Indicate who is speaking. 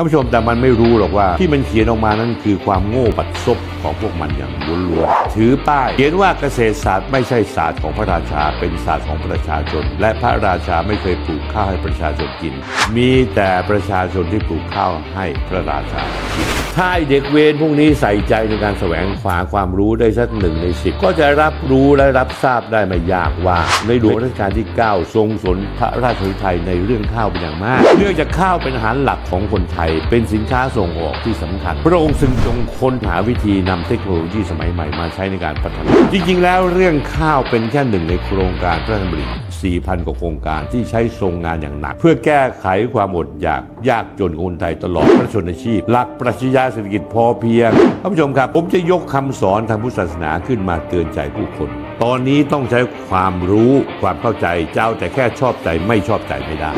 Speaker 1: ท่านผู้ชมแต่มันไม่รู้หรอกว่า ที่มันเขียนออกมานั้นคือความโง่บัดซบของพวกมันอย่างล้วนๆถือป้าย เขียนว่าเกษตรศาสตร์ไม่ใช่ศาสตร์ของพระราชาเป็นศาสตร์ของประชาชน และพระราชาไม่เคยปลูกข้าวให้ประชาชนกิน มีแต่ประชาชนที่ปลูกข้าวให้พระราชากินถ้าเด็กเวรพวกนี้ใส่ใจในการแสวงหาความรู้ได้สักหนึ่งในสิบก็จะรับรู้และรับทราบได้ไม่ยากว่าในหลวงรัชกาลที่ 9 ทรงสนพระราชฤทัยในเรื่องข้าวเป็นอย่างมาก เนื่องจากข้าวเป็นอาหารหลักของคนไทยเป็นสินค้าส่งออกที่สำคัญ พระองค์ซึ่งทรงค้นหาวิธีนำเทคโนโลยีสมัยใหม่มาใช้ในการพัฒนา จริง ๆ แล้วเรื่องข้าวเป็นแค่หนึ่งในโครงการพระราชดำริ4,000 กว่าโครงการที่ใช้ทรงงานอย่างหนัก เพื่อแก้ไขความอดอยากยากจนของคนไทยตลอดพระชนชีพ หลักปรัชญาเศรษฐกิจพอเพียงท่านผู้ชมครับ ผมจะยกคำสอนทางพุทธศาสนาขึ้นมาเตือนใจผู้คน ตอนนี้ต้องใช้ความรู้ความเข้าใจเจ้าแต่แค่ชอบใจไม่ชอบใจไม่ได้